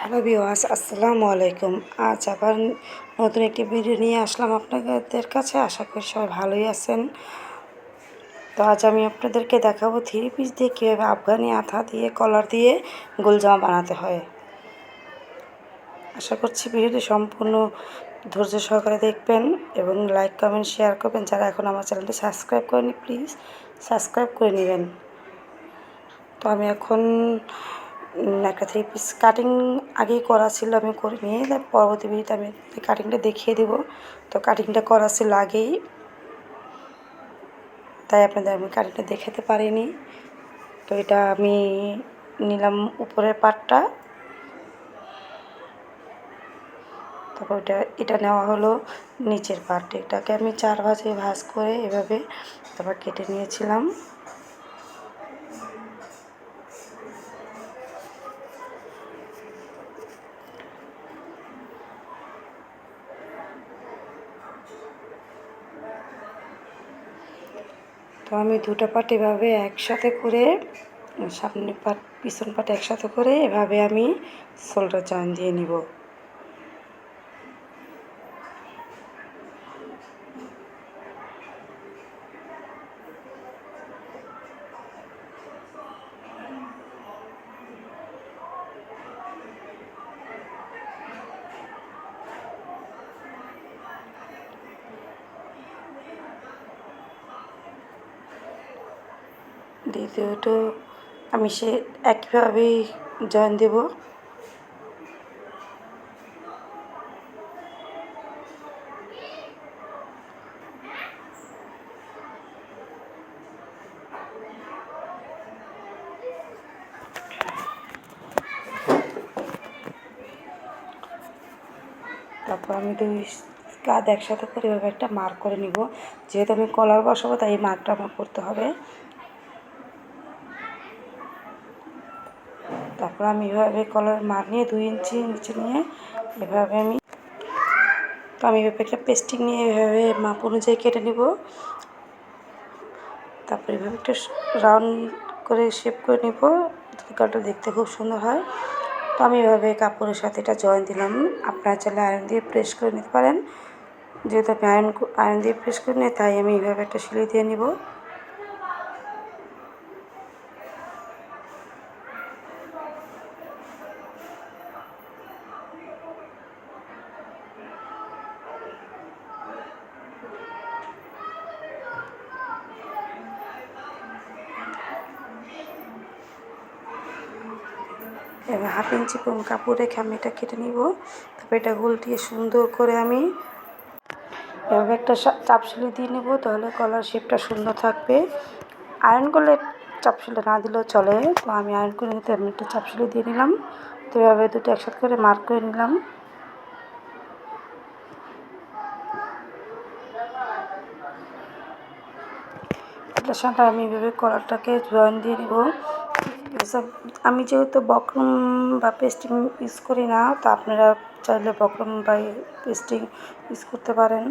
Hello বিওয়াস আসসালামু আলাইকুম। আজ আবার নতুন একটি ভিডিও নিয়ে আসলাম আপনাদের কাছে। আশা করি সবাই ভালোই আছেন। তো আজ আমি আপনাদেরকে দেখাবো থ্রি পিস দিয়ে কীভাবে আফগানি আঠা দিয়ে, কলার দিয়ে গোল জামা বানাতে হয়। আশা করছি ভিডিওটি সম্পূর্ণ ধৈর্য সহকারে দেখবেন এবং লাইক, কমেন্ট, শেয়ার করবেন। যারা এখন আমার চ্যানেলটি সাবস্ক্রাইব করেনি প্লিজ সাবস্ক্রাইব করে নেবেন। তো আমি এখন একটা থ্রি পিস কাটিং আগেই করা ছিল আমি করে নিয়ে পরবর্তী ভিডিওতে আমি কাটিংটা দেখিয়ে দেবো। তো কাটিংটা করা ছিল আগেই। তাই আপনাদের আমি কাটিংটা দেখাতে পারিনি। তো এটা আমি নিলাম উপরের পাটটা। তারপর এটা এটা নেওয়া হলো নিচের পার্ট এটাকে আমি চার ভাজে ভাজ করে এভাবে তারপর কেটে নিয়েছিলাম। তো আমি দুটো পাট এভাবে একসাথে করে সামনে পাট পিছন পাট একসাথে করে এভাবে আমি সোলটা জয়েন দিয়ে নিব। দ্বিতীয়ত আমি সে একইভাবেই জয়েন দেব। তারপর আমি দুই কাঁধ একসাথে করে এভাবে একটা মার্ক করে নিব। যেহেতু আমি কলার বসাবো, তাই এই মার্কটা আমার করতে হবে তারপর আমি এভাবে কলার মার নিয়ে দুই ইঞ্চি নিচে নিয়ে এভাবে আমি, তো আমি এভাবে একটা পেস্টিং নিয়ে এভাবে মাপ অনুযায়ী কেটে নিব। তারপরে এভাবে একটা রাউন্ড করে শেপ করে নিব কাটা দেখতে খুব সুন্দর হয়। তো আমি এভাবে কাপড়ের সাথে এটা জয়েন দিলাম। আপনারা চাইলে আয়রন দিয়ে প্রেস করে নিতে পারেন। যেহেতু আমি আয়রন আয়রন দিয়ে প্রেস করে নিই, তাই আমি এভাবে একটা সিলাই দিয়ে নিব। এবার হাফ ইঞ্চি কম কাপড় রেখে আমি এটা কেটে নিব। তারপর এটা উল্টিয়ে সুন্দর করে আমি এভাবে একটা চাপ সেলাই দিয়ে নেব, তাহলে কলার শেপটা সুন্দর থাকবে। আয়রন করলে চাপ সেলাই না দিলেও চলে, তো আমি আয়রন করে নিতে আমি একটা চাপ সেলাই দিয়ে নিলাম। তো এভাবে দুটো একসাথে করে মার্ক করে নিলাম। এটার সাথে আমি এভাবে কলারটাকে জয়েন দিয়ে নিব। এসব আমি যেহেতু বক্রম বা পেস্টিং ইউজ করি না, তো আপনারা চাইলে বক্রম বা পেস্টিং ইউজ করতে পারেন।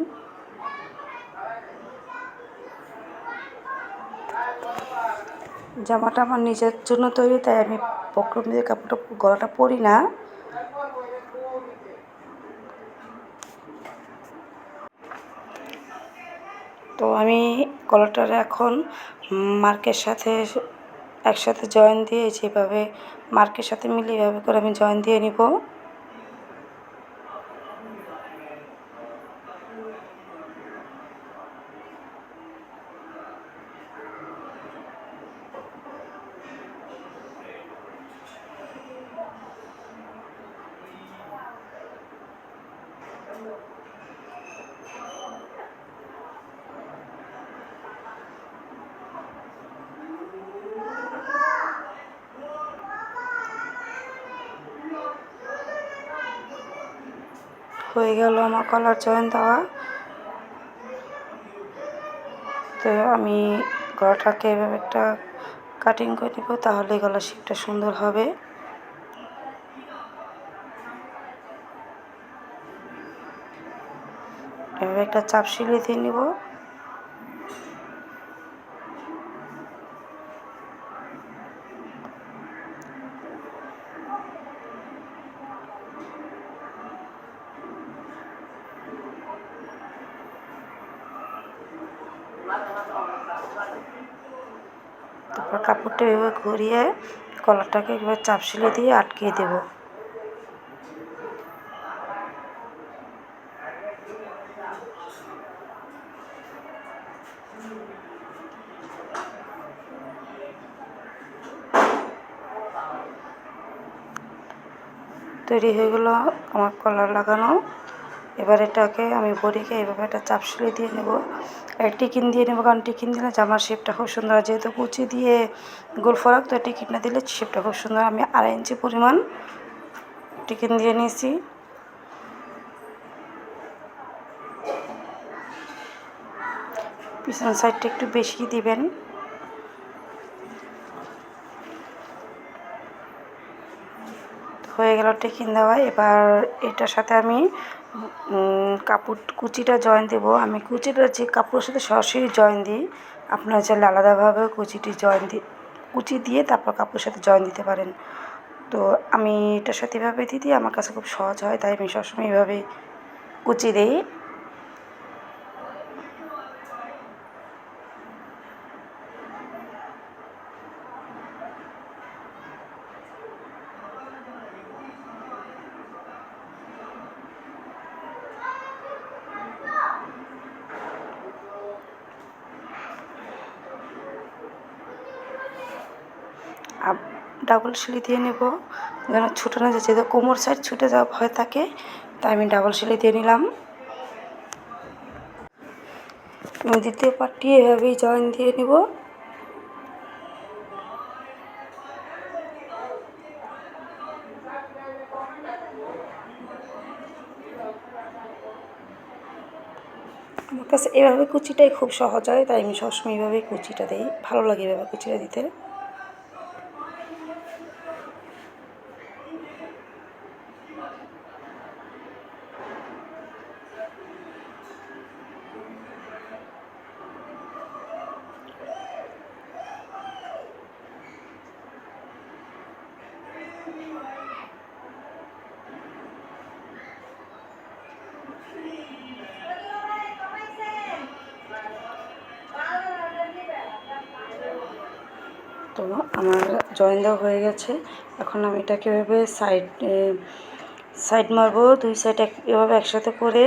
জামাটা আমার নিজের জন্য তৈরি, তাই আমি বক্রম দিয়ে কাপড়টা, গলাটা পরি না। তো আমি কলারটার এখন মার্কের সাথে একসাথে জয়েন দিয়ে যেভাবে মার্কের সাথে মিলিয়ে এভাবে করে আমি জয়েন দিয়ে নিব। হয়ে গেল আমার কলার চয়ন দেওয়া। তো আমি গলাটাকে এভাবে একটা কাটিং করে নেব, তাহলে গলার শেপটা সুন্দর হবে। এভাবে একটা চাপ সিলে দিয়ে নিব। তারপর কাপড়টা এভাবে ঘুরিয়ে কলারটাকে এভাবে চাপ সিলে দিয়ে আটকিয়ে দেবো। তৈরি হয়ে গেলো আমার কলার লাগানো। এবার এটাকে আমি বড়িকে এভাবে একটা চাপ সিলে দিয়ে নেব। টিকিন দিয়ে নেব, কারণ টিকিন দিলে জামার শেপটা খুব সুন্দর হয়। যেহেতু কুচি দিয়ে গোল ফরাক, তো টিকিনটা দিলে শেপটা খুব সুন্দর আমি আড়াই ইঞ্চি পরিমাণ টিকিন দিয়ে নিয়েছি। পিছন সাইডটা একটু বেশি দিবেন। হয়ে গেল টিকিন দেওয়া। এবার এটার সাথে আমি কাপড় কুচিটা জয়েন দেব। আমি কুচিটা যে কাপড়ের সাথে সরাসরি জয়েন দিই, আপনারা চাইলে আলাদাভাবে কুচিটি জয়েন দি, কুচি দিয়ে তারপর কাপড়ের সাথে জয়েন দিতে পারেন। তো আমি এটার সাথে এভাবে দিই আমার কাছে খুব সহজ হয়, তাই আমি সবসময় এভাবে কুচি দিই। ডাবল সিলি দিয়ে নেব। যেন ছুটে না যায়, যেহেতু কোমর সাইড ছুটে যাওয়া ভয় থাকে, তাই আমি ডাবল সিলি দিয়ে নিলাম। দ্বিতীয় পার্টটি এভাবেই জয়েন দিয়ে নেব। আমার কাছে এভাবে কুচিটাই খুব সহজ হয়, তাই আমি সবসময় এইভাবেই কুচিটা দিই। ভালো লাগে এভাবে কুচিটা দিতে। তো আমার জয়েন দেওয়া হয়ে গেছে। এখন আমি এটাকে এভাবে সাইড সাইড মারবো। দুই সাইড এক, এভাবে একসাথে করে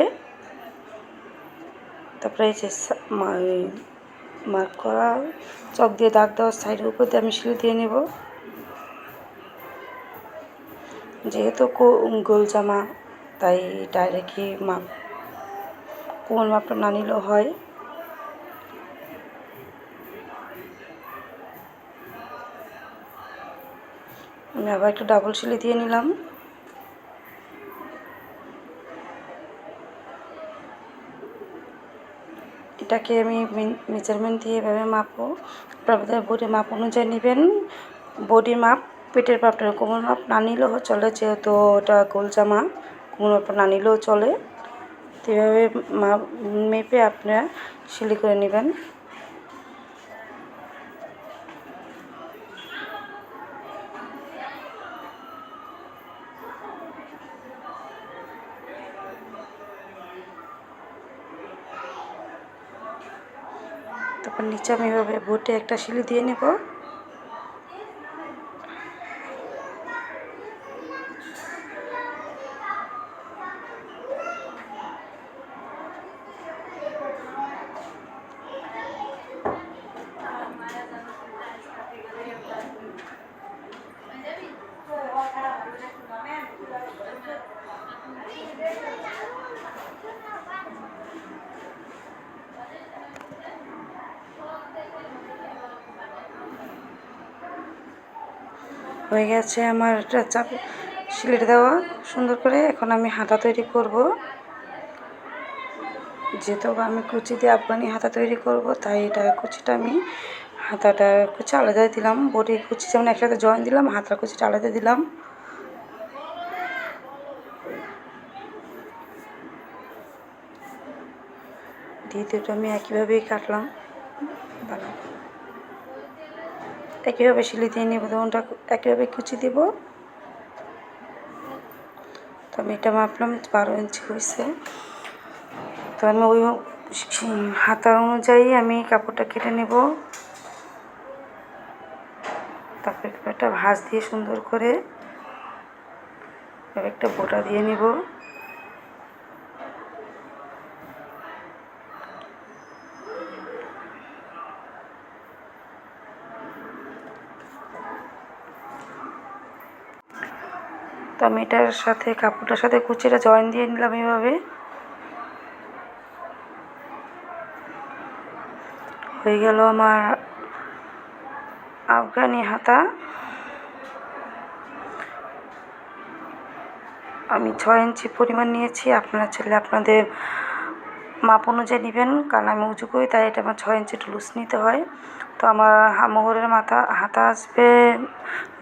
তারপরে এই যে মার্ক করা, চক দিয়ে দাগ দেওয়ার সাইডের উপর দিয়ে আমি সিঁড়ি দিয়ে নেব। যেহেতু গোল জামা, তাই ডাইরেক্টই মাপ কোমল মাপটা না নিলেও হয়। আমি আবার একটু ডাবল সিলি দিয়ে নিলাম। এটাকে আমি মেজারমেন্ট দিয়ে এভাবে মাপবো। আপনাদের বডির মাপ অনুযায়ী নেবেন। বডির মাপ পেটের মাপটা কোমর মাপ না নিলেও চলে, যেহেতু ওটা গোল জামা কোমর মাপ না নিলেও চলে। তো এভাবে মাপ মেপে আপনারা সিলি করে নেবেন। নিচে আমি এভাবে একটা সিলি দিয়ে নেব। হয়ে গেছে আমার এটা চাপ সিলেট দেওয়া, সুন্দর করে এখন আমি হাতা তৈরি করব। যেহেতু আমি কুচি দিয়ে আফগানি হাতা তৈরি করব, তাই এটা কুচিটা আমি হাতাটা কুচি আলাদা দিলাম। বডি কুচি যেমন একসাথে জয়েন দিলাম, হাতার কুচিটা আলাদা দিলাম। দ্বিতীয়টা আমি একইভাবেই কাটলাম। ভালো একইভাবে সিলি দিয়ে নেব ওটা একইভাবে কুচি দেব। তো আমি এটা মাপলাম বারো ইঞ্চি হয়েছে। তো আমি ওই হাতা অনুযায়ী আমি কাপড়টা কেটে নেব। তারপর একটা ভাঁজ দিয়ে সুন্দর করে একটা বোটা দিয়ে নিব। তো আমি এটার সাথে, কাপড়টার সাথে কুচিটা জয়েন দিয়ে নিলাম এইভাবে। হয়ে গেল আমার আফগানি হাতা। আমি ছয় ইঞ্চি পরিমাণ নিয়েছি, আপনারা চাইলে আপনাদের মাপ অনুযায়ী নেবেন, কারণ আমি উঁচু করি, তাই এটা আমার ছয় ইঞ্চি লুজ নিতে হয়। তো আমার মোহরের মাথা, হাতা আসবে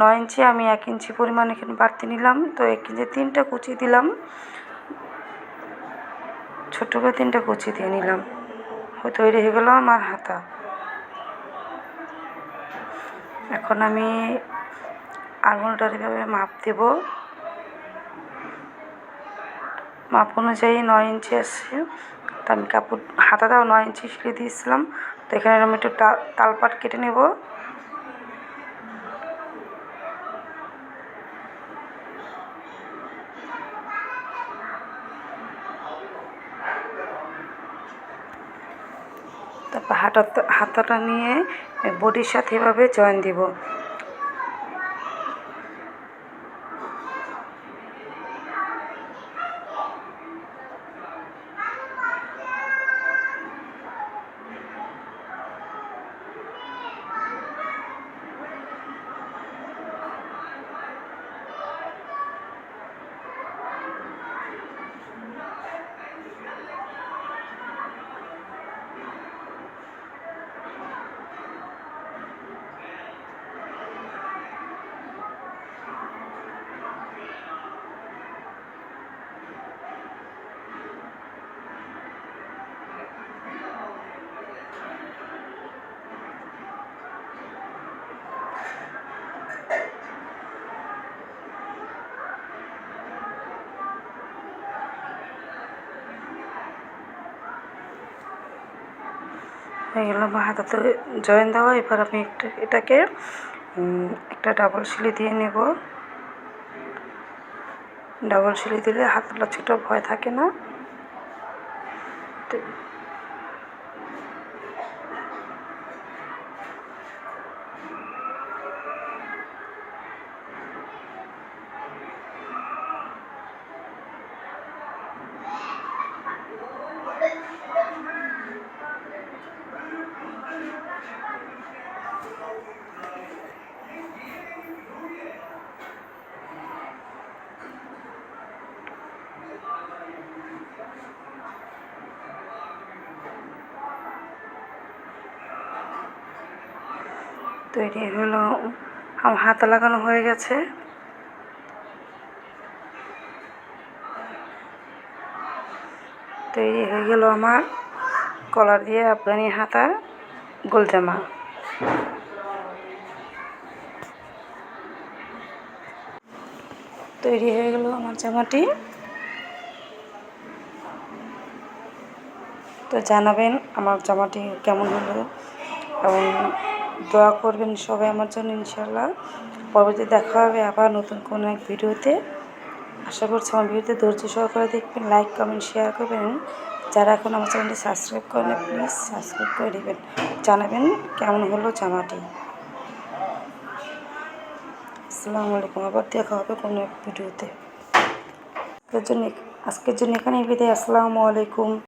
নয় ইঞ্চি, আমি এক ইঞ্চি পরিমাণ এখানে বাড়তি নিলাম। তো এক ইঞ্চি তিনটা কুচি দিলাম। ছোটো করে তিনটা কুচি দিয়ে নিলাম। তৈরি হয়ে গেল আমার হাতা। এখন আমি আঙুলটার এভাবে মাপ দেব। মাপ অনুযায়ী নয় ইঞ্চি আসছে তো আমি কাপড় হাতাটাও নয় ইঞ্চি সিলে দিয়েছিলাম। তো এখানে আমি একটু তালপাট কেটে নেব। তারপর হাতা হাতাটা নিয়ে বডির সাথে এভাবে জয়েন দিব। হয়ে গেল, আমার হাতাতে জয়েন দেওয়া। এবার আমি একটা, এটাকে একটা ডাবল সিলি দিয়ে নেব। ডাবল সিলি দিলে হাতটা ছোটো ভয় থাকে না। তৈরি হলো। আমার হাতে লাগানো হয়ে গেছে। তৈরি হয়ে গেল আমার কলার দিয়ে আফগানি হাতা গোল জামা তৈরি হয়ে গেল আমার জামাটি। তো জানাবেন আমার জামাটি কেমন হলো এবং দোয়া করবেন সবাই আমার জন্য ইনশাল্লাহ পরবর্তী দেখা হবে আবার নতুন কোনো এক ভিডিওতে। আশা করছি আমার ভিডিওতে ধৈর্য সহকারে দেখবেন লাইক কমেন্ট শেয়ার করবেন। যারা এখন আমার চ্যানেলটি সাবস্ক্রাইব করেন প্লিজ সাবস্ক্রাইব করে দেবেন। জানাবেন কেমন হলো জামাটি। আসসালামু আলাইকুম, আবার দেখা হবে কোনো এক ভিডিওতে। জন্য আজকের জন্য এখানেই বিদায়, আসসালামু আলাইকুম।